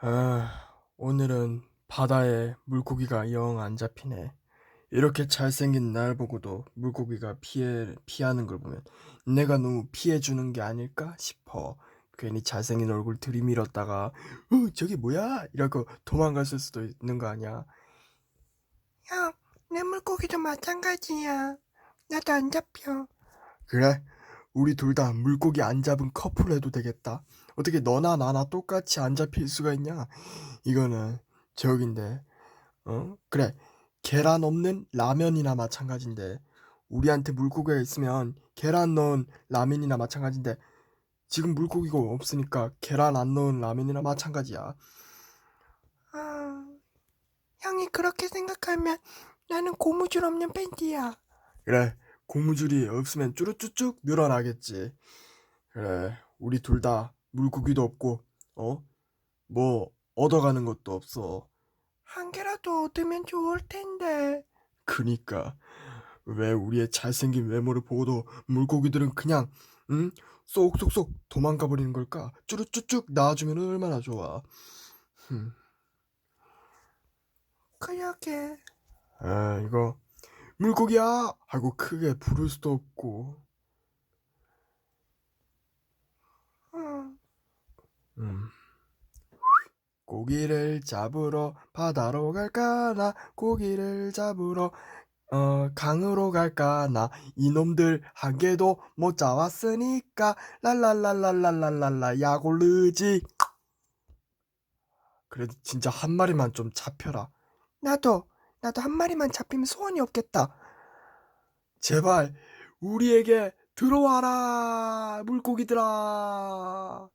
아, 오늘은 바다에 물고기가 영 안 잡히네. 이렇게 잘생긴 날 보고도 물고기가 피해, 피하는 걸 보면 내가 너무 피해주는 게 아닐까 싶어. 괜히 잘생긴 얼굴 들이밀었다가, 어, 저기 뭐야? 이러고 도망갔을 수도 있는 거 아니야. 형, 내 물고기도 마찬가지야. 나도 안 잡혀. 그래? 우리 둘 다 물고기 안 잡은 커플 해도 되겠다. 어떻게 너나 나나 똑같이 안 잡힐 수가 있냐? 이거는 저긴데, 어? 그래, 계란 없는 라면이나 마찬가지인데, 우리한테 물고기가 있으면 계란 넣은 라면이나 마찬가지인데, 지금 물고기가 없으니까 계란 안 넣은 라면이나 마찬가지야. 아, 형이 그렇게 생각하면 나는 고무줄 없는 팬티야. 그래, 고무줄이 없으면 쭈루쭈쭉 늘어나겠지. 그래, 우리 둘 다 물고기도 없고, 어? 뭐, 얻어가는 것도 없어. 한 개라도 얻으면 좋을 텐데. 그니까, 왜 우리의 잘생긴 외모를 보고도 물고기들은 그냥, 응? 쏙쏙쏙 도망가 버리는 걸까? 쭈루쭈쭉 나와주면 얼마나 좋아. 흠, 그러게. 아, 이거, 물고기야! 하고 크게 부를 수도 없고, 응. 음. 고기를 잡으러 바다로 갈까나 고기를 잡으러 어 강으로 갈까나 이놈들 한 개도 못 잡았으니까 랄랄랄랄랄랄랄라 야골르지 그래도 진짜 한 마리만 좀 잡혀라 나도, 나도 한 마리만 잡히면 소원이 없겠다. 제발 우리에게 들어와라 물고기들아